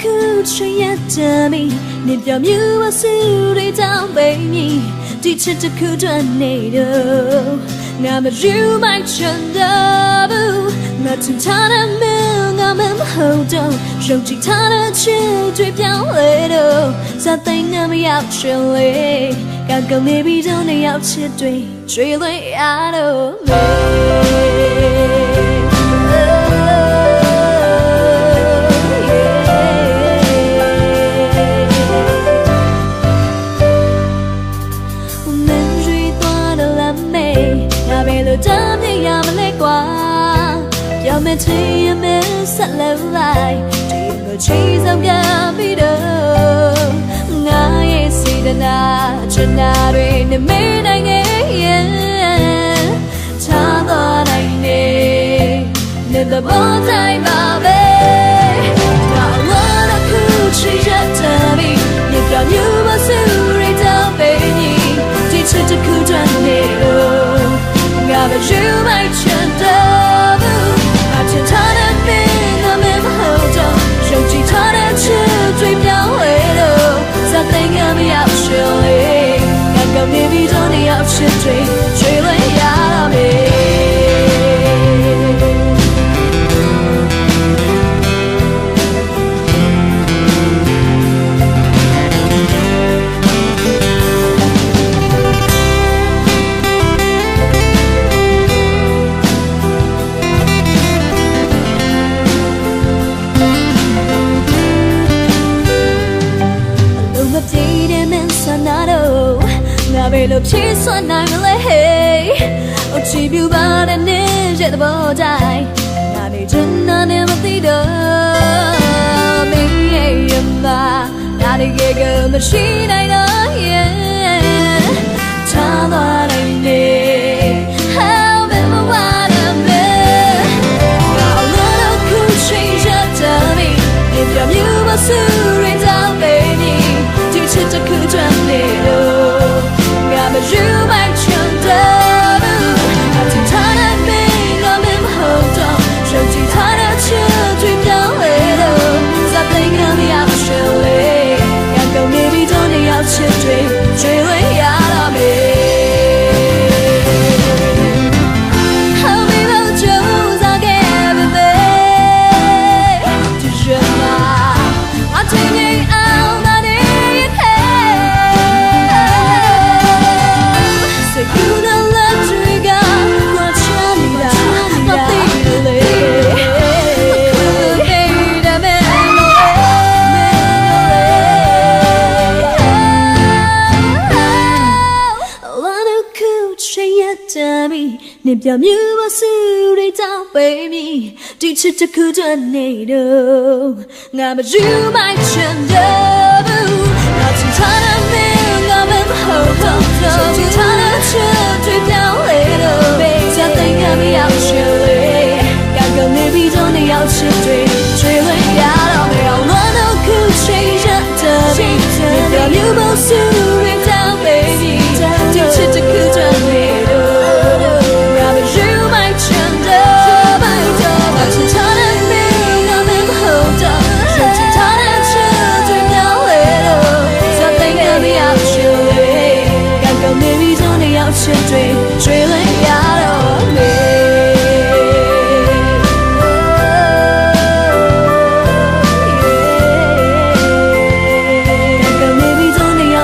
ခုချင်ရတဲ့မီနေပြမြူဝဆူတွေတောင်းပေးမီဒီချစ်တစ်ခုတည်းနေတော့ငါမယူမိုက်ချင်တော့ဘူးငါချင်ထားတဲ့မင်းငါမမဟုတ်တော့ရုပ်ကြည့်ထားတဲ့ချစ်တွေပြောင်းလဲတော့စတဲ့ငါမရောက်ချင်လေကံကောင်းနေပြီးတော့နေရောက်ချစ်တွေကျွေးလွှဲရတော့မေမ မချင်ရမဆက်လို့လိုက်ဒီကိုချီဆောင်ပြပြီးတော့ငါရဲ့စေတနာချင်တာတွေနဲ့မေးနိုင်ရဲ့ချားသွားနိုင်နေနဲ့တော့တိုင်းပါပဲ တဲ့ငါမရောက်ရှော်လေငါကော ငါပဲလို့ဖြည့်စွမ်းနိုင်မလဲ hey အချီပြူပါတဲ့နေ့ရဲ့သဘောတိုင်းငါနေချင်တာနဲ့မသိတော့မင်းရဲ့ရမနာရကကမရှိနိုင်တော့ နေပြမြူမဆူတွေတောင်းပေးမိဒီချစ်တစ်ခုတည်းနေတော့ငါမယူမိုက်ချင်တော့ဘူးငါချင်ထားတဲ့မင်းငါမမဟုတ်တော့ချင်ထားတဲ့ချစ်တွေပြောင်းလဲတော့စတဲ့ငါမရောက်ချင်လေကံကောင်းနေပြီးတော့နေရောက်ချစ်တွေချွေလွှဲရတော့မယ် I wanna cool change up to me နေပြမြူမဆူ 去追追了你爱的美丽要